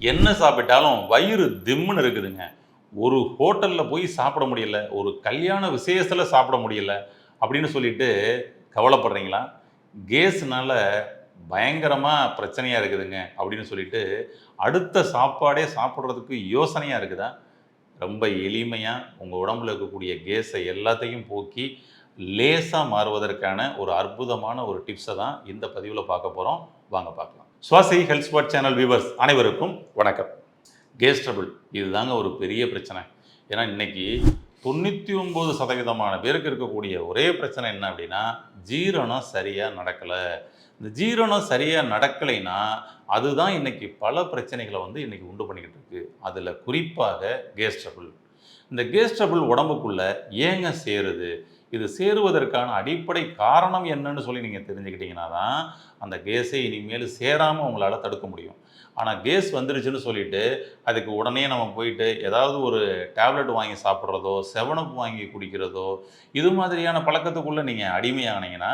என்ன சாப்பிட்டாலும் வயிறு திம்முன்னு இருக்குதுங்க. ஒரு ஹோட்டலில் போய் சாப்பிட முடியல ஒரு கல்யாண விசேஷத்தில் சாப்பிட முடியல அப்படின்னு சொல்லிட்டு கவலைப்படுறீங்களா? கேஸ்னால பயங்கரமாக பிரச்சனையாக இருக்குதுங்க அப்படின்னு சொல்லிட்டு அடுத்த சாப்பாடே சாப்பிட்றதுக்கு யோசனையாக இருக்குதா? ரொம்ப எளிமையாக உங்கள் உடம்புல இருக்கக்கூடிய கேஸை எல்லாத்தையும் போக்கி லேசாக மாறுவதற்கான ஒரு அற்புதமான ஒரு டிப்ஸை தான் இந்த பதிவில் பார்க்க போகிறோம் வாங்க பார்க்கலாம். Swasi health spot channel viewers அனைவருக்கும் வணக்கம். கேஸ் ட்ரபிள் இதுதாங்க ஒரு பெரிய பிரச்சனை. ஏன்னா இன்னைக்கு தொண்ணூற்றி ஒம்பது சதவீதமான பேருக்கு இருக்கக்கூடிய ஒரே பிரச்சனை என்ன அப்படின்னா ஜீரணம் சரியாக நடக்கலை. இந்த ஜீரணம் சரியாக நடக்கலைன்னா அதுதான் இன்னைக்கு பல பிரச்சனைகளை வந்து இன்றைக்கி உண்டு பண்ணிக்கிட்டு இருக்குது அதில் குறிப்பாக கேஸ் ட்ரபிள் இந்த கேஸ் ட்ரபிள் உடம்புக்குள்ளே ஏங்க சேருது? இது சேருவதற்கான அடிப்படை காரணம் என்னன்னு சொல்லி நீங்கள் தெரிஞ்சுக்கிட்டீங்கன்னா தான் அந்த கேஸை இனிமேல் சேராமல் உங்களால் தடுக்க முடியும். ஆனால் கேஸ் வந்துருச்சுன்னு சொல்லிட்டு அதுக்கு உடனே நம்ம போயிட்டு ஏதாவது ஒரு டேப்லெட் வாங்கி சாப்பிட்றதோ செவனப் வாங்கி குடிக்கிறதோ இது மாதிரியான பழக்கத்துக்குள்ளே நீங்கள் அடிமையானீங்கன்னா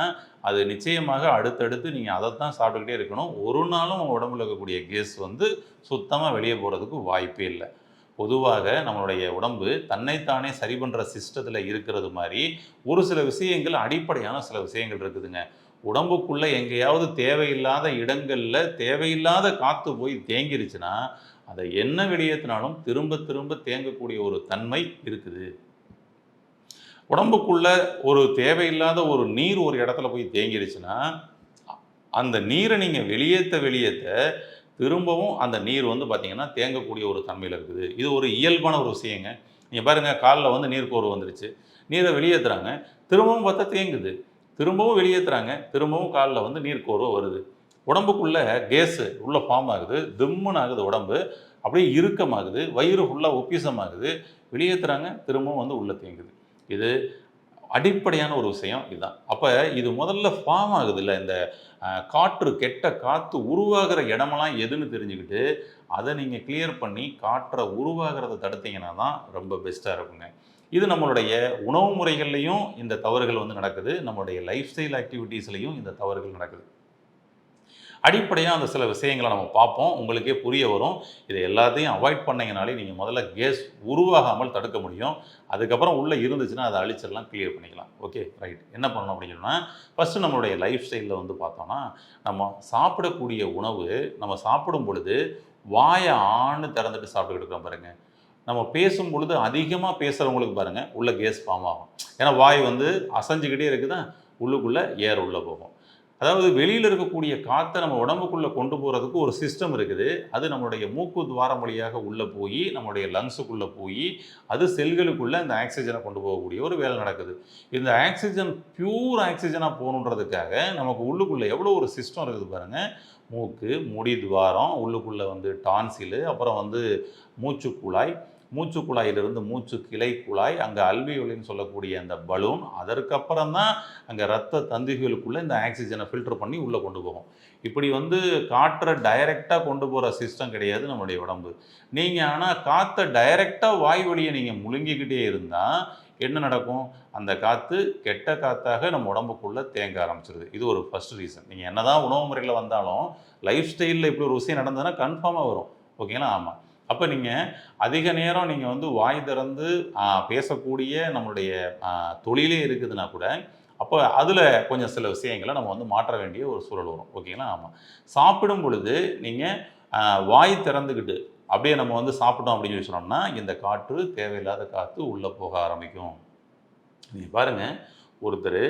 அது நிச்சயமாக அடுத்தடுத்து நீங்கள் அதைத்தான் சாப்பிட்டுக்கிட்டே இருக்கணும். ஒரு நாளும் உங்கள் உடம்புல இருக்கக்கூடிய கேஸ் வந்து சுத்தமாக வெளியே போகிறதுக்கு வாய்ப்பே இல்லை. பொதுவாக நம்மளுடைய உடம்பு தன்னைத்தானே சரி பண்ணுற சிஸ்டத்தில் இருக்கிறது மாதிரி ஒரு சில விஷயங்கள் அடிப்படையான சில விஷயங்கள் இருக்குதுங்க. உடம்புக்குள்ளே எங்கேயாவது தேவையில்லாத இடங்களில் தேவையில்லாத காற்று போய் தேங்கிருச்சுன்னா அதை என்ன வெளியேற்றினாலும் திரும்ப திரும்ப தேங்கக்கூடிய ஒரு தன்மை இருக்குது. உடம்புக்குள்ள ஒரு தேவையில்லாத ஒரு நீர் ஒரு இடத்துல போய் தேங்கிருச்சுன்னா அந்த நீரை நீங்கள் வெளியேற்ற வெளியேற்ற திரும்பவும் அந்த நீர் வந்து பார்த்திங்கன்னா தேங்கக்கூடிய ஒரு தன்மையில் இருக்குது. இது ஒரு இயல்பான ஒரு விஷயங்க. நீங்கள் பாருங்கள் காலில் வந்து நீர் கோர்வு வந்துருச்சு. நீரை வெளியேற்றுறாங்க திரும்பவும் பார்த்தா தேங்குது. திரும்பவும் வெளியேற்றுறாங்க திரும்பவும் காலில் வந்து நீர் கோர்வை வருது. உடம்புக்குள்ளே கேஸு உள்ளே ஃபார்ம் ஆகுது. திம்முன்னு ஆகுது உடம்பு. அப்படியே இறுக்கமாகுது. வயிறு ஃபுல்லாக ஒப்பீசமாகுது. வெளியேற்றுறாங்க திரும்பவும் வந்து உள்ளே தேங்குது. இது அடிப்படையான ஒரு விஷயம் இதுதான். அப்போ இது முதல்ல ஃபார்ம் ஆகுது இல்லை இந்த காற்று கெட்ட காற்று உருவாகிற இடமெல்லாம் எதுன்னு தெரிஞ்சுக்கிட்டு அதை நீங்கள் கிளியர் பண்ணி காற்றை உருவாகிறத தடுத்தீங்கன்னா தான் ரொம்ப பெஸ்ட்டாக இருக்குங்க. இது நம்மளுடைய உணவு முறைகள்லையும் இந்த தவறுகள் வந்து நடக்குது நம்மளுடைய லைஃப் ஸ்டைல் ஆக்டிவிட்டீஸ்லையும் இந்த தவறுகள் நடக்குது. அடிப்படையாக அந்த சில விஷயங்களை நம்ம பார்ப்போம். உங்களுக்கே புரிய வரும். இதை எல்லாத்தையும் அவாய்ட் பண்ணிங்கனாலே நீங்கள் முதல்ல கேஸ் உருவாகாமல் தடுக்க முடியும். அதுக்கப்புறம் உள்ளே இருந்துச்சுன்னா அதை அழிச்சிடலாம் கிளியர் பண்ணிக்கலாம். ஓகே ரைட் என்ன பண்ணணும் அப்படின்னு சொன்னால் ஃபஸ்ட்டு நம்மளுடைய லைஃப் ஸ்டைலில் வந்து பார்த்தோம்னா நம்ம சாப்பிடக்கூடிய உணவு நம்ம சாப்பிடும் பொழுது வாயை ஆண் திறந்துட்டு சாப்பிட்டுக்கிட்டு இருக்கோம் பாருங்கள் நம்ம பேசும் பொழுது அதிகமாக பேசுகிறவங்களுக்கு பாருங்கள் உள்ளே கேஸ் ஃபார்ம் ஆகும். ஏன்னா வாய் வந்து அசைஞ்சுக்கிட்டே இருக்குதா? உள்ளுக்குள்ளே ஏர் உள்ளே போகும். அதாவது வெளியில் இருக்கக்கூடிய காற்றை நம்ம உடம்புக்குள்ளே கொண்டு போகிறதுக்கு ஒரு சிஸ்டம் இருக்குது. அது நம்மளுடைய மூக்கு துவாரம் வழியாக உள்ளே போய் நம்மளுடைய லங்ஸுக்குள்ளே போய் அது செல்களுக்குள்ளே இந்த ஆக்சிஜனை கொண்டு போகக்கூடிய ஒரு வேலை நடக்குது. இந்த ஆக்சிஜன் பியூர் ஆக்சிஜனாக போகணுன்றதுக்காக நமக்கு உள்ளுக்குள்ளே எவ்வளோ ஒரு சிஸ்டம் இருக்குது பாருங்கள் மூக்கு முடி துவாரம் உள்ளுக்குள்ளே வந்து டான்சிலு அப்புறம் வந்து மூச்சுக்குழாய் மூச்சு குழாயிலிருந்து மூச்சு கிளை குழாய் அங்கே அல்வியோலின்னு சொல்லக்கூடிய அந்த பலூன் அதற்கப்புறம் தான் அங்கே ரத்த தந்துகளுக்குள்ளே இந்த ஆக்சிஜனை ஃபில்டர் பண்ணி உள்ளே கொண்டு போகும். இப்படி வந்து காற்றை டைரெக்டாக கொண்டு போகிற சிஸ்டம் கிடையாது நம்முடைய உடம்பு. நீங்கள் ஆனால் காற்றை டைரெக்டாக வாய் வழியை நீங்கள் முழுங்கிக்கிட்டே இருந்தால் என்ன நடக்கும்? அந்த காற்று கெட்ட காற்றாக நம்ம உடம்புக்குள்ளே தேங்க ஆரம்பிச்சிருது. இது ஒரு ஃபர்ஸ்ட் ரீசன் நீங்கள் என்னதான் உணவு முறையில் வந்தாலும் லைஃப் ஸ்டைலில் இப்படி ஒரு விஷயம் நடந்ததுன்னா கன்ஃபார்மாக வரும். ஓகேங்களா ஆமாம் அப்போ நீங்கள் அதிக நேரம் நீங்கள் வந்து வாய் திறந்து பேசக்கூடிய நம்மளுடைய தொழிலே இருக்குதுன்னா கூட அப்போ அதில் கொஞ்சம் சில விஷயங்களை நம்ம வந்து மாற்ற வேண்டிய ஒரு சூழல் வரும். ஓகேங்களா? ஆமாம் சாப்பிடும் பொழுது நீங்கள் வாய் திறந்துக்கிட்டு அப்படியே நம்ம வந்து சாப்பிட்டோம் அப்படின்னு சொல்லி சொன்னோம்னா இந்த காற்று தேவையில்லாத காற்று உள்ளே போக ஆரம்பிக்கும். நீங்கள் பாருங்கள் ஒருத்தர்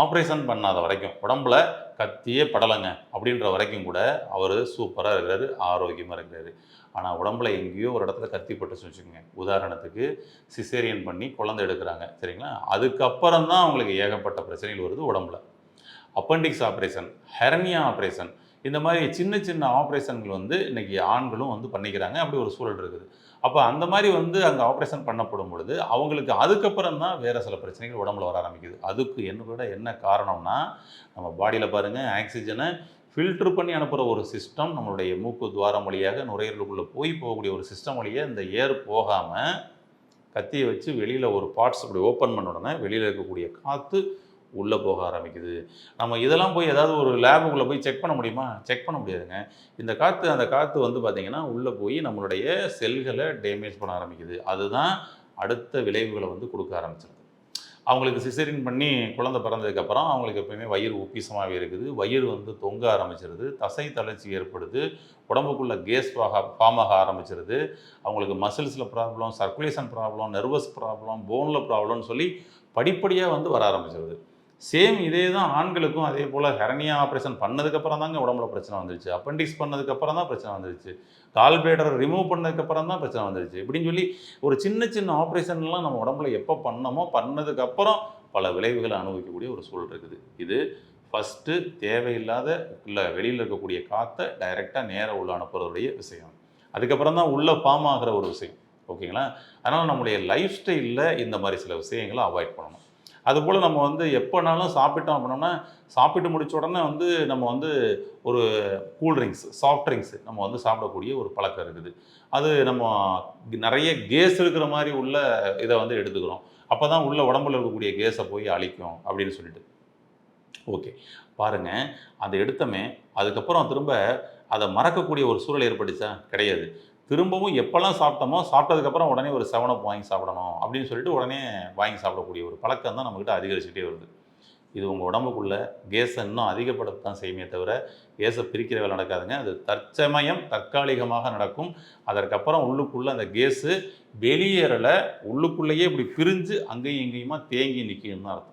ஆப்ரேஷன் பண்ணாத வரைக்கும் உடம்புல கத்தியே படலைங்க. அப்படின்ற வரைக்கும் கூட அவர் சூப்பராக இருக்கிறாரு ஆரோக்கியமாக இருக்கிறாரு. ஆனால் உடம்புல எங்கேயோ ஒரு இடத்துல கத்தி பட்டுச்சு வச்சுக்கோங்க. உதாரணத்துக்கு சிசேரியன் பண்ணி குழந்தை எடுக்கிறாங்க சரிங்களா? அதுக்கப்புறம் தான் அவங்களுக்கு ஏகப்பட்ட பிரச்சனைகள் வருது உடம்புல. அப்பண்டிக்ஸ் ஆப்ரேஷன் ஹெர்னியா ஆப்ரேஷன் இந்த மாதிரி சின்ன சின்ன ஆப்ரேஷன்கள் வந்து இன்றைக்கி ஆண்களும் வந்து பண்ணிக்கிறாங்க. அப்படி ஒரு சூழல் இருக்குது. அப்போ அந்த மாதிரி வந்து அங்கே ஆப்ரேஷன் பண்ணப்படும் பொழுது அவங்களுக்கு அதுக்கப்புறம் தான் வேறு சில பிரச்சனைகள் உடம்புல வர ஆரம்பிக்குது. அதுக்கு என்ன என்ன காரணம்னா நம்ம பாடியில் பாருங்கள் ஆக்சிஜனை ஃபில்டர் பண்ணி அனுப்புகிற ஒரு சிஸ்டம் நம்மளுடைய மூக்கு துவாரம் வழியாக நுரையீரலுக்குள்ளே போய் போகக்கூடிய ஒரு சிஸ்டம் வழியாக இந்த ஏர் போகாமல் கத்தியை வச்சு வெளியில் ஒரு பார்ட்ஸ் இப்படி ஓப்பன் பண்ண உடனே வெளியில் இருக்கக்கூடிய காற்று உள்ளே போக ஆரம்பிக்குது. நம்ம இதெல்லாம் போய் ஏதாவது ஒரு லேபுக்குள்ளே போய் செக் பண்ண முடியுமா? செக் பண்ண முடியாதுங்க. இந்த காற்று அந்த காற்று வந்து பார்த்திங்கன்னா உள்ளே போய் நம்மளுடைய செல்களை டேமேஜ் பண்ண ஆரம்பிக்குது. அதுதான் அடுத்த விளைவுகளை வந்து கொடுக்க ஆரம்பிச்சிருது அவங்களுக்கு சிசரின் பண்ணி குழந்தை பிறந்ததுக்கப்புறம் அவங்களுக்கு எப்பயுமே வயிறு உப்பீசமாகவே இருக்குது. வயிறு வந்து தொங்க ஆரம்பிச்சிருது. தசை தளர்ச்சி ஏற்படுது. உடம்புக்குள்ளே கேஸ் ஃபார்ம் ஆக ஆரம்பிச்சிருது. அவங்களுக்கு மசில்ஸில் problem circulation problem nervous problem போனில் ப்ராப்ளம்னு சொல்லி படிப்படியாக வந்து வர ஆரம்பிச்சிருது. சேம் இதே தான் ஆண்களுக்கும் அதே போல் ஹெரனியா ஆப்ரேஷன் பண்ணதுக்கப்புறம் தாங்க உடம்புல பிரச்சனை வந்துருச்சு. அப்பெண்டிக்ஸ் பண்ணதுக்கப்புறம் தான் பிரச்சனை வந்துருச்சு. கால் ரிமூவ் பண்ணதுக்கப்புறம் தான் பிரச்சனை வந்துருச்சு. இப்படின்னு சொல்லி ஒரு சின்ன சின்ன ஆப்ரேஷன்லாம் நம்ம உடம்புல எப்போ பண்ணமோ பண்ணதுக்கப்புறம் பல விளைவுகளை அனுபவிக்கக்கூடிய ஒரு சூழல் இருக்குது. இது ஃபஸ்ட்டு தேவையில்லாத இல்லை வெளியில் இருக்கக்கூடிய காற்றை டைரெக்டாக நேராக உள்ள அனுப்புறதுடைய விஷயம். அதுக்கப்புறம் தான் உள்ளே ஃபார்ம் ஆகிற ஒரு விஷயம். ஓகேங்களா? அதனால் நம்முடைய லைஃப் ஸ்டைலில் இந்த மாதிரி சில விஷயங்களை அவாய்ட் பண்ணணும். அதுபோல் நம்ம வந்து எப்போனாலும் சாப்பிட்டோம் அப்படின்னோம்னா சாப்பிட்டு முடித்த உடனே வந்து நம்ம வந்து ஒரு கூல் ட்ரிங்க்ஸ் சாஃப்ட் ட்ரிங்க்ஸ் நம்ம வந்து சாப்பிடக்கூடிய ஒரு பழக்கம் இருக்குது. அது நம்ம நிறைய கேஸ் இருக்கிற மாதிரி உள்ள இதை வந்து எடுத்துக்கிறோம். அப்போ தான் உள்ள உடம்புல இருக்கக்கூடிய கேஸை போய் அழிக்கும் அப்படின்னு சொல்லிட்டு. ஓகே பாருங்க அதை எடுத்தமே அதுக்கப்புறம் திரும்ப அதை மறக்கக்கூடிய ஒரு சூழல் ஏற்பட்டுச்சா? கிடையாது. திரும்பவும் எப்போல்லாம் சாப்பிட்டோமோ சாப்பிட்டதுக்கப்புறம் உடனே ஒரு செவனப் வாங்கி சாப்பிடணும் அப்படின்னு சொல்லிட்டு உடனே வாங்கி சாப்பிடக்கூடிய ஒரு பழக்கம் தான் நம்மக்கிட்ட அதிகரிச்சுட்டே வருது. இது உங்கள் உடம்புக்குள்ள கேஸை இன்னும் அதிகப்படுத்தத்தான் செய்யுமே தவிர கேஸை பிரிக்கிற வேலை நடக்காதுங்க. அது தற்சமயம் தற்காலிகமாக நடக்கும். அதற்கப்புறம் உள்ளுக்குள்ளே அந்த கேஸு வெளியேறலை. உள்ளுக்குள்ளேயே இப்படி பிரிஞ்சு அங்கேயும் இங்கேயுமா தேங்கி நிற்கும்னு தான் அர்த்தம்.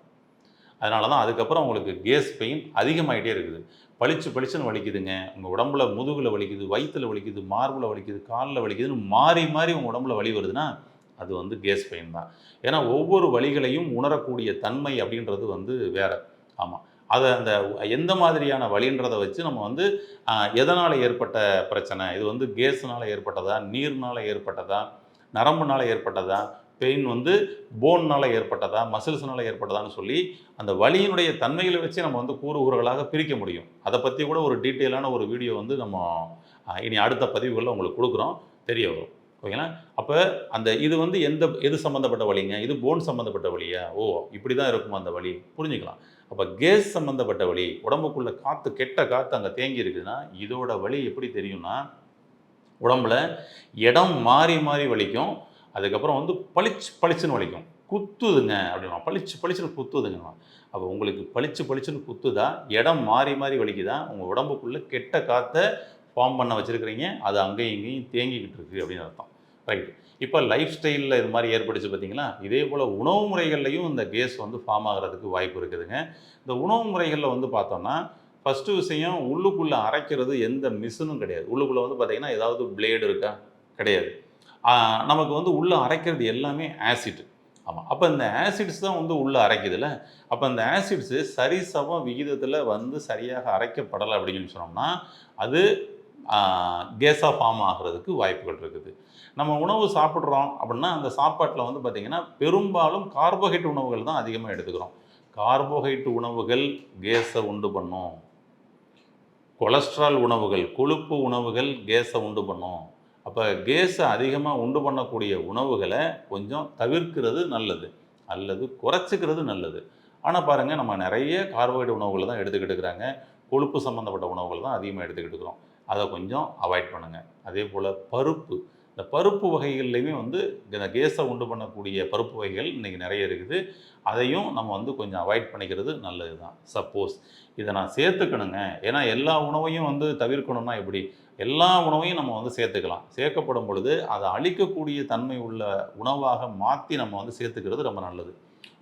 அதனால தான் அதுக்கப்புறம் உங்களுக்கு கேஸ் பெயின் அதிகமாகிட்டே இருக்குது. பளிச்சு பளிச்சுன்னு வலிக்குதுங்க. உங்கள் உடம்புல முதுகில் வலிக்குது வயிற்றில் வலிக்குது மார்பில் வலிக்குது காலில் வலிக்குதுன்னு மாறி மாறி உங்கள் உடம்புல வலி வருதுன்னா அது வந்து கேஸ் பெயின் தான். ஏன்னா ஒவ்வொரு வலிகளையும் உணரக்கூடிய தன்மை அப்படின்றது வந்து வேறு. ஆமாம் அதை அந்த எந்த மாதிரியான வழின்றதை வச்சு நம்ம வந்து எதனால் ஏற்பட்ட பிரச்சனை? இது வந்து கேஸ்னால் ஏற்பட்டதா? நீர்னால் ஏற்பட்டதா? நரம்புனால் ஏற்பட்டதா? பெயின் வந்து போன்னால் ஏற்பட்டதா மசில்ஸ்னால் ஏற்பட்டதான்னு சொல்லி அந்த வலியினுடைய தன்மைகளை வச்சு நம்ம வந்து கூறு கூறுகளாக பிரிக்க முடியும். அதை பற்றி கூட ஒரு டீட்டெயிலான ஒரு வீடியோ வந்து நம்ம இனி அடுத்த பதிவுகளில் உங்களுக்கு கொடுக்குறோம். தெரிய வரும். ஓகேங்களா? அப்போ அந்த இது வந்து எந்த எது சம்மந்தப்பட்ட வழிங்க இது போன் சம்மந்தப்பட்ட வழியா ஓ இப்படி தான் இருக்கும் அந்த வலி? புரிஞ்சுக்கலாம். அப்போ கேஸ் சம்மந்தப்பட்ட வழி உடம்புக்குள்ள காற்று கெட்ட காற்று அங்கே தேங்கி இருக்குதுன்னா இதோட வலி எப்படி தெரியும்னா உடம்புல இடம் மாறி மாறி வலிக்கும். அதுக்கப்புறம் வந்து பளிச்சு பளிச்சுன்னு வலிக்கும். குத்துதுங்க அப்படின்னா பளிச்சு பளிச்சுன்னு குத்துதுங்க அப்போ உங்களுக்கு பளிச்சு பளிச்சுன்னு குத்துதா இடம் மாறி மாறி வலிக்குதா உங்கள் உடம்புக்குள்ளே கெட்ட காற்றை ஃபார்ம் பண்ண வச்சுருக்கிறீங்க அது அங்கேயும் இங்கேயும் தேங்கிக்கிட்டு இருக்கு அப்படின்னு அர்த்தம். ரைட் இப்போ லைஃப் ஸ்டைலில் இது மாதிரி ஏற்பட்டுச்சு பார்த்தீங்களா இதே போல் உணவு முறைகள்லையும் இந்த கேஸ் வந்து ஃபார்ம் ஆகிறதுக்கு வாய்ப்பு இருக்குதுங்க. இந்த உணவு முறைகளில் வந்து பார்த்தோம்னா ஃபஸ்ட்டு விஷயம் உள்ளுக்குள்ளே அரைக்கிறது எந்த மிஷினும் கிடையாது. உள்ளுக்குள்ளே வந்து பார்த்தீங்கன்னா ஏதாவது பிளேடு இருக்கா? கிடையாது. நமக்கு வந்து உள்ளே அரைக்கிறது எல்லாமே ஆசிட் ஆமாம் அப்போ இந்த ஆசிட்ஸ் தான் வந்து உள்ளே அரைக்குதுல்ல? அப்போ இந்த ஆசிட்ஸு சரிசம விகிதத்தில் வந்து சரியாக அரைக்கப்படலை அப்படின்னு சொன்னோம்னா அது கேஸாக ஃபார்ம் ஆகிறதுக்கு வாய்ப்புகள் இருக்குது. நம்ம உணவு சாப்பிட்றோம் அப்படின்னா அந்த சாப்பாட்டில் வந்து பார்த்திங்கன்னா பெரும்பாலும் கார்போஹைட் உணவுகள் தான் அதிகமாக எடுத்துக்கிறோம். கார்போஹைட் உணவுகள் கேஸை உண்டு பண்ணும். கொலஸ்ட்ரால் உணவுகள் கொழுப்பு உணவுகள் கேஸை உண்டு பண்ணும். அப்போ கேஸை அதிகமாக உண்டு பண்ணக்கூடிய உணவுகளை கொஞ்சம் தவிர்க்கிறது நல்லது அல்லது குறைச்சிக்கிறது நல்லது. ஆனால் பாருங்கள் நம்ம நிறைய கார்போஹைட்ரேட் உணவுகளை தான் எடுத்துக்கிட்டு இருக்கிறாங்க. கொழுப்பு சம்மந்தப்பட்ட உணவுகள் தான் அதிகமாக எடுத்துக்கிட்டு இருக்கிறோம். அதை கொஞ்சம் அவாய்ட் பண்ணுங்கள் அதே போல் பருப்பு. இந்த பருப்பு வகைகள்லையுமே வந்து இந்த கேஸை உண்டு பண்ணக்கூடிய பருப்பு வகைகள் இன்றைக்கி நிறைய இருக்குது. அதையும் நம்ம வந்து கொஞ்சம் அவாய்ட் பண்ணிக்கிறது நல்லது தான் சப்போஸ் இதை நான் சேர்த்துக்கணுங்க. ஏன்னா எல்லா உணவையும் வந்து தவிர்க்கணும்னா எப்படி? எல்லா உணவையும் நம்ம வந்து சேர்த்துக்கலாம். சேர்க்கப்படும் பொழுது அதை அழிக்கக்கூடிய தன்மை உள்ள உணவாக மாற்றி நம்ம வந்து சேர்த்துக்கிறது ரொம்ப நல்லது.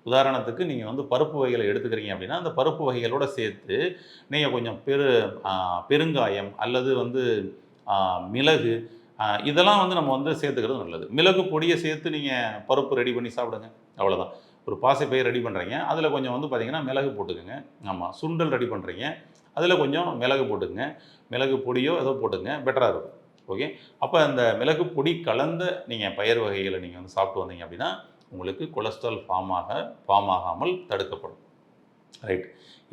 உதாரணத்துக்கு நீங்கள் வந்து பருப்பு வகைகளை எடுத்துக்கிறீங்க அப்படின்னா அந்த பருப்பு வகைகளோட சேர்த்து நீங்கள் கொஞ்சம் பெரு பெருங்காயம் அல்லது வந்து மிளகு இதெல்லாம் வந்து நம்ம வந்து சேர்த்துக்கிறது நல்லது. மிளகு பொடியை சேர்த்து நீங்கள் பருப்பு ரெடி பண்ணி சாப்பிடுங்க. அவ்வளோதான் ஒரு பாசிப்பயிர் ரெடி பண்ணுறீங்க அதில் கொஞ்சம் வந்து பார்த்தீங்கன்னா மிளகு போட்டுக்கோங்க. ஆமாம் சுண்டல் ரெடி பண்ணுறீங்க அதில் கொஞ்சம் மிளகு போட்டுக்கங்க. மிளகு பொடியோ ஏதோ போட்டுங்க பெட்டராக இருக்கும். ஓகே அப்போ அந்த மிளகு பொடி கலந்த நீங்கள் பயிர் வகைகளை நீங்கள் வந்து சாப்பிட்டு வந்தீங்க அப்படின்னா உங்களுக்கு கொலஸ்ட்ரால் ஃபார்ம் ஆக ஃபார்ம் ஆகாமல் தடுக்கப்படும். ரைட்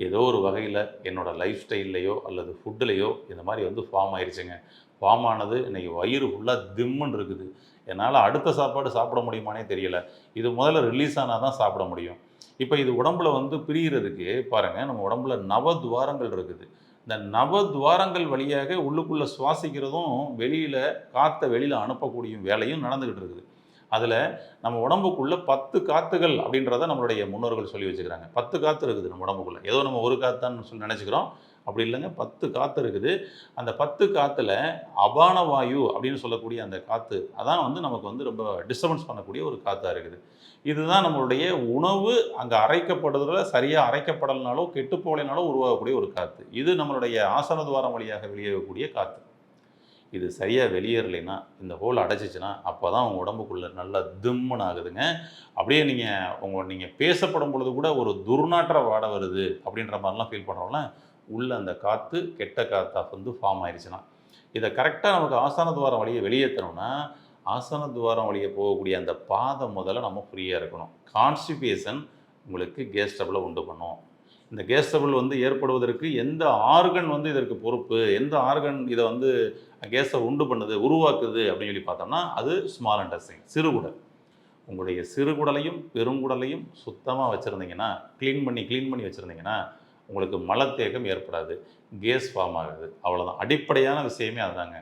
ஏதோ ஒரு வகையில் என்னோட லைஃப் ஸ்டைல்லையோ அல்லது ஃபுட்டுலேயோ இந்த மாதிரி வந்து ஃபார்ம் ஆயிடுச்சுங்க ஃபார்ம் ஆனது இன்றைக்கி வயிறு ஃபுல்லாக திம்முன்னு இருக்குது. என்னால் அடுத்த சாப்பாடு சாப்பிட முடியுமானே தெரியல. இது முதல்ல ரிலீஸ் ஆனால் தான் சாப்பிட முடியும். இப்போ இது உடம்புல வந்து பிரிகிறதுக்கு பாருங்கள் நம்ம உடம்புல நவ துவாரங்கள் இருக்குது. இந்த நவதுவாரங்கள் வழியாக உள்ளுக்குள்ளே சுவாசிக்கிறதும் வெளியில் காற்றை வெளியில் அனுப்பக்கூடிய வேலையும் நடந்துக்கிட்டு இருக்குது. அதில் நம்ம உடம்புக்குள்ள பத்து காத்துகள் அப்படின்றத நம்மளுடைய முன்னோர்கள் சொல்லி வச்சுக்கிறாங்க. பத்து காத்து இருக்குது நம்ம உடம்புக்குள்ள. ஏதோ நம்ம ஒரு காத்தான்னு சொல்லி நினச்சிக்கிறோம். அப்படி இல்லைங்க பத்து காற்று இருக்குது. அந்த பத்து காற்றுல அபான வாயு அப்படின்னு சொல்லக்கூடிய அந்த காற்று அதான் வந்து நமக்கு வந்து ரொம்ப டிஸ்டர்பன்ஸ் பண்ணக்கூடிய ஒரு காற்றாக இருக்குது. இதுதான் நம்மளுடைய உணவு அங்கே அரைக்கப்படுறதுல சரியாக அரைக்கப்படலைனாலோ கெட்டு போகலைனாலோ உருவாகக்கூடிய ஒரு காற்று இது நம்மளுடைய ஆசன துவாரம் வழியாக வெளியேறக்கூடிய காற்று இது சரியாக வெளியேறலைன்னா இந்த ஹோல் அடைச்சிச்சுன்னா அப்போ தான் உங்கள் உடம்புக்குள்ளே நல்லா திம்முன்னு ஆகுதுங்க. அப்படியே நீங்கள் உங்கள் நீங்கள் பேசப்படும் பொழுது கூட ஒரு துர்நாற்ற வாட வருது அப்படின்ற மாதிரிலாம் ஃபீல் பண்ணுறோம்ல உள்ளே அந்த காற்று கெட்ட காற்றாக வந்து ஃபார்ம் ஆயிடுச்சுன்னா இதை கரெக்டாக நமக்கு ஆசான துவாரம் வழியை வெளியேற்றணும்னா ஆசன துவாரம் வழியே போகக்கூடிய அந்த பாதம் முதல்ல நம்ம ஃப்ரீயாக இருக்கணும். கான்ஸ்டிபேஷன் உங்களுக்கு கேஸ் ட்ரபிளை உண்டு பண்ணும். இந்த கேஸ் ட்ரபிள் வந்து ஏற்படுவதற்கு எந்த ஆர்கன் வந்து இதற்கு பொறுப்பு? எந்த ஆர்கன் இதை வந்து கேஸை உண்டு பண்ணுது உருவாக்குது அப்படின்னு சொல்லி பார்த்தோம்னா அது ஸ்மால் இன்டஸ்டைன் சிறுகுடல் உங்களுடைய சிறுகுடலையும் பெருங்குடலையும் சுத்தமாக வச்சுருந்தீங்கன்னா க்ளீன் பண்ணி க்ளீன் பண்ணி வச்சுருந்தீங்கன்னா உங்களுக்கு மலத்தேக்கம் ஏற்படாது. கேஸ் ஃபார்ம் ஆகுது. அவ்வளோதான் அடிப்படையான விஷயமே அதுதாங்க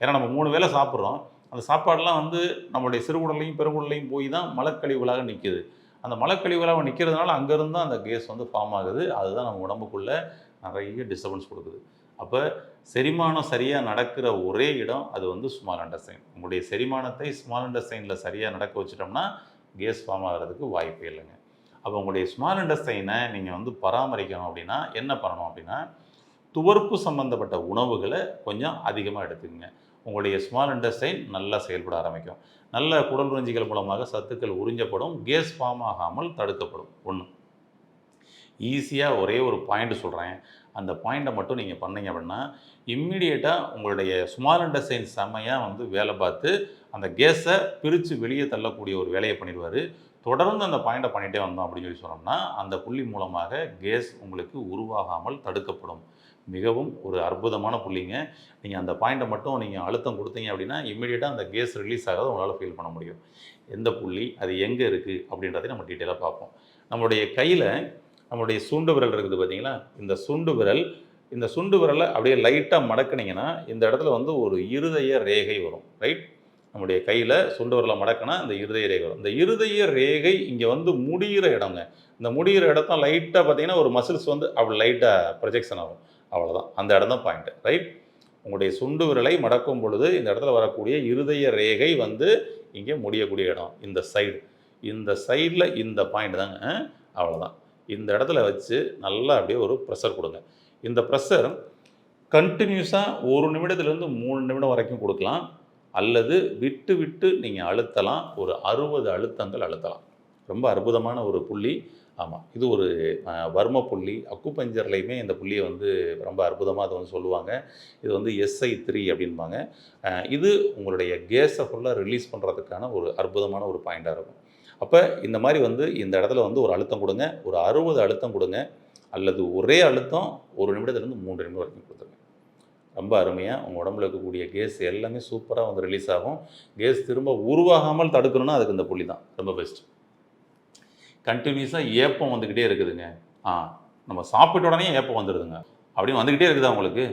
ஏன்னா நம்ம மூணு வேளை சாப்பிட்றோம். அந்த சாப்பாடெலாம் வந்து நம்மளுடைய சிறுகுடலையும் பெருங்குடலையும் போய் தான் மலக்கழிவுகளாக நிற்கிது அந்த மலக்கழிவுகளாக நிற்கிறதுனால அங்கேருந்து தான் அந்த கேஸ் வந்து ஃபார்ம் ஆகுது. அதுதான் நம்ம உடம்புக்குள்ளே நிறைய டிஸ்டர்பன்ஸ் கொடுக்குது. அப்போ செரிமானம் சரியாக நடக்கிற ஒரே இடம் அது வந்து ஸ்மால் அண்டர்சைன் உங்களுடைய செரிமானத்தை ஸ்மால் அண்டர்சைனில் சரியாக நடக்க வச்சிட்டோம்னா கேஸ் ஃபார்ம் ஆகிறதுக்கு வாய்ப்பே இல்லைங்க. அப்போ உங்களுடைய ஸ்மால் இண்டஸ்டைனை நீங்கள் வந்து பராமரிக்கணும் அப்படின்னா என்ன பண்ணணும் அப்படின்னா துவர்ப்பு சம்மந்தப்பட்ட உணவுகளை கொஞ்சம் அதிகமாக எடுத்துக்கங்க. உங்களுடைய ஸ்மால் இண்டஸ்டைன் நல்லா செயல்பட ஆரம்பிக்கும். நல்ல குடல் உறிஞ்சிகள் மூலமாக சத்துக்கள் உறிஞ்சப்படும் கேஸ் ஃபார்ம் ஆகாமல் தடுக்கப்படும். ஒன்று ஈஸியாக ஒரே ஒரு பாயிண்ட் சொல்கிறேன் அந்த பாயிண்ட்டை மட்டும் நீங்கள் பண்ணீங்க அப்படின்னா இம்மிடியேட்டாக உங்களுடைய ஸ்மால் இண்டஸ்டைன் செம்மையாக வந்து வேலை பார்த்து அந்த கேஸை பிரித்து வெளியே தள்ளக்கூடிய ஒரு வேலையை பண்ணிடுவார். தொடர்ந்து அந்த பாயிண்டை பண்ணிகிட்டே வந்தோம் அப்படின்னு சொல்லி சொன்னோம்னா அந்த புள்ளி மூலமாக கேஸ் உங்களுக்கு உருவாகாமல் தடுக்கப்படும். மிகவும் ஒரு அற்புதமான புள்ளிங்க. நீங்கள் அந்த பாயிண்ட்டை மட்டும் நீங்கள் அழுத்தம் கொடுத்தீங்க அப்படின்னா இம்மிடியேட்டாக அந்த கேஸ் ரிலீஸ் ஆகிறத உங்களால் ஃபீல் பண்ண முடியும். எந்த புள்ளி அது எங்கே இருக்குது அப்படின்றதையும் நம்ம டீட்டெயிலாக பார்ப்போம். நம்மளுடைய கையில் நம்மளுடைய சுண்டு விரல் இருக்குது பார்த்தீங்களா இந்த சுண்டு விரல் இந்த சுண்டு விரலை அப்படியே லைட்டாக மடக்குனீங்கன்னா இந்த இடத்துல வந்து ஒரு இருதய ரேகை வரும். ரைட் நம்முடைய கையில் சுண்டு விரலை மடக்கினா இந்த இருதய ரேகை. வரும் இந்த இருதய ரேகை இங்கே வந்து முடிகிற இடங்க இந்த முடிகிற இடத்தான் லைட்டாக பார்த்தீங்கன்னா ஒரு மசில்ஸ் வந்து அப்படி லைட்டாக ப்ரொஜெக்ஷன் ஆகும். அவ்வளோதான் அந்த இடம் தான் பாயிண்ட்டு ரைட் உங்களுடைய சுண்டு விரலை மடக்கும் பொழுது இந்த இடத்துல வரக்கூடிய இருதய ரேகை வந்து இங்கே முடியக்கூடிய இடம். இந்த சைடு இந்த சைடில் இந்த பாயிண்ட் தாங்க. அவ்வளோதான் இந்த இடத்துல வச்சு நல்லா அப்படியே ஒரு ப்ரெஷர் கொடுங்க. இந்த ப்ரெஷர் கண்டினியூஸாக ஒரு நிமிடத்துலேருந்து மூணு நிமிடம் வரைக்கும் கொடுக்கலாம். அல்லது விட்டு விட்டு நீங்கள் அழுத்தலாம். ஒரு அறுபது அழுத்தங்கள் அழுத்தலாம். ரொம்ப அற்புதமான ஒரு புள்ளி. ஆமாம் இது ஒரு வர்ம புள்ளி. அக்குப்பஞ்சர்லையுமே இந்த புள்ளியை வந்து ரொம்ப அற்புதமாக அதை வந்து சொல்லுவாங்க. இது வந்து எஸ்ஐ த்ரீ அப்படின்பாங்க இது உங்களுடைய கேஸை ஃபுல்லாக ரிலீஸ் பண்ணுறதுக்கான ஒரு அற்புதமான ஒரு பாயிண்ட்டாக இருக்கும். அப்போ இந்த மாதிரி வந்து இந்த இடத்துல வந்து ஒரு அழுத்தம் கொடுங்க. ஒரு அறுபது அழுத்தம் கொடுங்க. அல்லது ஒரே அழுத்தம் ஒரு நிமிடத்துலேருந்து மூன்று நிமிடம் வரைக்கும் கொடுத்துருங்க. ரொம்ப அருமையாக உங்கள் உடம்புல இருக்கக்கூடிய கேஸ் எல்லாமே சூப்பராக வந்து ரிலீஸ் ஆகும். கேஸ் திரும்ப உருவாகாமல் தடுக்கணும்னா அதுக்கு இந்த புள்ளி தான். ரொம்ப பெஸ்ட் கண்டினியூஸாக ஏப்பம் வந்துக்கிட்டே இருக்குதுங்க. ஆ நம்ம சாப்பிட்ட உடனே ஏப்பம் வந்துடுதுங்க. அப்படின்னு வந்துக்கிட்டே இருக்குதா உங்களுக்கு?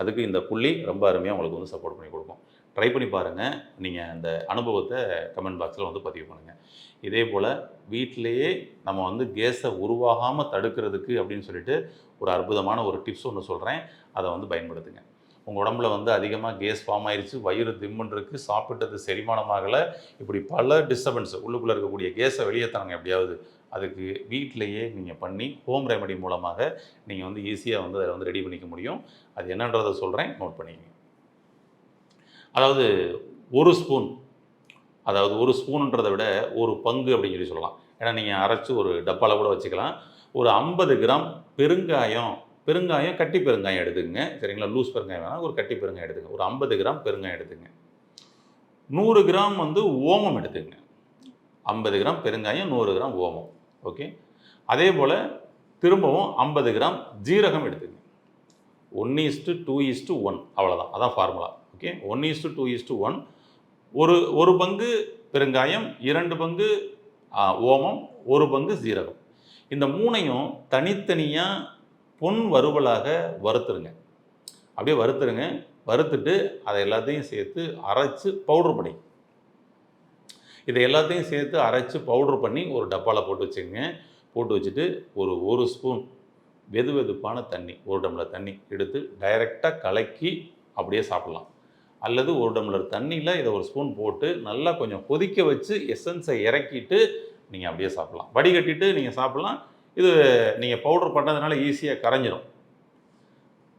அதுக்கு இந்த புள்ளி ரொம்ப அருமையாக உங்களுக்கு வந்து சப்போர்ட் பண்ணி கொடுக்கும். ட்ரை பண்ணி பாருங்கள் நீங்கள் அந்த அனுபவத்தை கமெண்ட் பாக்ஸில் வந்து பதிவு பண்ணுங்கள் இதே போல் வீட்டிலேயே நம்ம வந்து கேஸை உருவாகாமல் தடுக்கிறதுக்கு அப்படின்னு சொல்லிட்டு ஒரு அற்புதமான ஒரு டிப்ஸ் ஒன்று சொல்கிறேன் அதை வந்து பயன்படுத்துங்க. உங்கள் உடம்புல வந்து அதிகமாக கேஸ் ஃபார்ம் ஆயிடுச்சு வயிறு திம்முன் இருக்குது சாப்பிட்டது செரிமானமாகலை. இப்படி பல டிஸ்டர்பன்ஸ் உள்ளுக்குள்ளே இருக்கக்கூடிய கேஸை வெளியே தரங்க எப்படியாவது. அதுக்கு வீட்டிலையே நீங்கள் பண்ணி ஹோம் ரெமெடி மூலமாக நீங்கள் வந்து ஈஸியாக வந்து அதை வந்து ரெடி பண்ணிக்க முடியும். அது என்னன்றதை சொல்கிறேன் நோட் பண்ணிக்கங்க. அதாவது ஒரு ஸ்பூன் அதாவது ஒரு ஸ்பூனுன்றதை விட ஒரு பங்கு அப்படின்னு சொல்லி சொல்லலாம். ஏன்னா நீங்கள் அரைச்சி ஒரு டப்பாவில் கூட வச்சுக்கலாம். ஒரு ஐம்பது கிராம் பெருங்காயம் பெருங்காயம் கட்டி பெருங்காயம் எடுத்துக்கங்க. சரிங்களா? லூஸ் பெருங்காயம் வேணாம் ஒரு கட்டி பெருங்காயம் எடுத்துங்க ஒரு ஐம்பது கிராம் பெருங்காயம் எடுத்துங்க நூறு கிராம் வந்து ஓமம் எடுத்துங்க ஐம்பது கிராம் பெருங்காயம் நூறு கிராம் ஓமம். ஓகே? அதே போல் திரும்பவும் ஐம்பது கிராம் ஜீரகம் எடுத்துக்கங்க. One is to two is to one அவ்வளோதான் அதான் formula okay? One is to two is to one. ஒரு ஒரு பங்கு பெருங்காயம் இரண்டு பங்கு ஓமம் ஒரு பங்கு ஜீரகம். இந்த மூணையும் தனித்தனியாக பொன் வறுவலாக வறுத்துருங்க. அப்படியே வறுத்துருங்க. வறுத்துட்டு அதை எல்லாத்தையும் சேர்த்து அரைச்சு பவுடர் பண்ணி. இதை எல்லாத்தையும் சேர்த்து அரைச்சி பவுடர் பண்ணி ஒரு டப்பாவில் போட்டு வச்சுங்க போட்டு வச்சுட்டு ஒரு ஒரு ஸ்பூன் வெது வெதுப்பான தண்ணி ஒரு டம்ளர் தண்ணி எடுத்து டைரெக்டாக கலக்கி அப்படியே சாப்பிட்லாம். அல்லது ஒரு டம்ளர் தண்ணியில் இதை ஒரு ஸ்பூன் போட்டு நல்லா கொஞ்சம் கொதிக்க வச்சு எசன்ஸை இறக்கிட்டு நீங்கள் அப்படியே சாப்பிட்லாம். வடிகட்டிட்டு நீங்கள் சாப்பிட்லாம். இது நீங்கள் பவுடர் பண்ணதுனால ஈஸியாக கரைஞ்சிடும்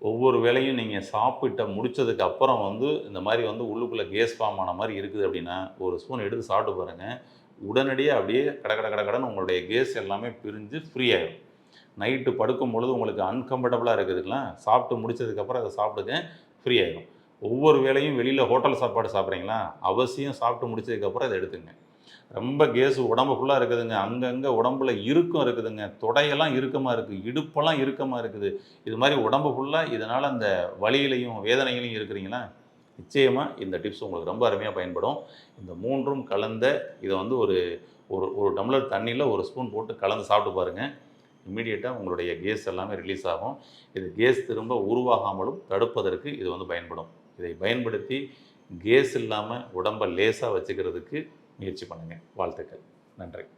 ஒவ்வொரு வேலையும் நீங்கள் சாப்பிட்ட முடித்ததுக்கு அப்புறம் வந்து இந்த மாதிரி வந்து உள்ளுக்குள்ளே கேஸ் ஃபார்ம் ஆன மாதிரி இருக்குது அப்படின்னா ஒரு ஸ்பூன் எடுத்து சாப்பிட்டு பாருங்கள் உடனடியாக அப்படியே கட கட கட கடன்னு உங்களுடைய கேஸ் எல்லாமே பிரிஞ்சு ஃப்ரீ ஆகிடும் நைட்டு படுக்கும் பொழுது உங்களுக்கு அன்கம்ஃபர்டபுளாக இருக்குதுங்களா? சாப்பிட்டு முடிச்சதுக்கப்புறம் அதை சாப்பிடுங்க ஃப்ரீ ஆகிடும் ஒவ்வொரு வேலையும் வெளியில் ஹோட்டல் சாப்பாடு சாப்பிட்றீங்களா? அவசியம் சாப்பிட்டு முடிச்சதுக்கப்புறம் அதை எடுத்துங்க ரொம்ப கேஸ் உடம்பு ஃபுல்லாக இருக்குதுங்க. அங்கங்கே உடம்புல இறுக்கம் இருக்குதுங்க. தொடையெல்லாம் இறுக்கமாக இருக்குது இடுப்பெல்லாம் இறுக்கமாக இருக்குது. இது மாதிரி உடம்பு ஃபுல்லாக இதனால் அந்த வலியிலையும் வேதனைகளையும் இருக்கிறீங்களா? நிச்சயமாக இந்த டிப்ஸ் உங்களுக்கு ரொம்ப அருமையாக பயன்படும். இந்த மூன்றும் கலந்த இதை வந்து ஒரு ஒரு ஒரு டம்ளர் தண்ணியில் ஒரு ஸ்பூன் போட்டு கலந்து சாப்பிட்டு பாருங்கள் இம்மிடியேட்டாக உங்களுடைய கேஸ் எல்லாமே ரிலீஸ் ஆகும். இது கேஸ் திரும்ப உருவாகாமலும் தடுப்பதற்கு இது வந்து பயன்படும். இதை பயன்படுத்தி கேஸ் இல்லாமல் உடம்பை லேசாக வச்சுக்கிறதுக்கு முயற்சி பண்ணுங்கள் வாழ்த்துக்கள். நன்றி.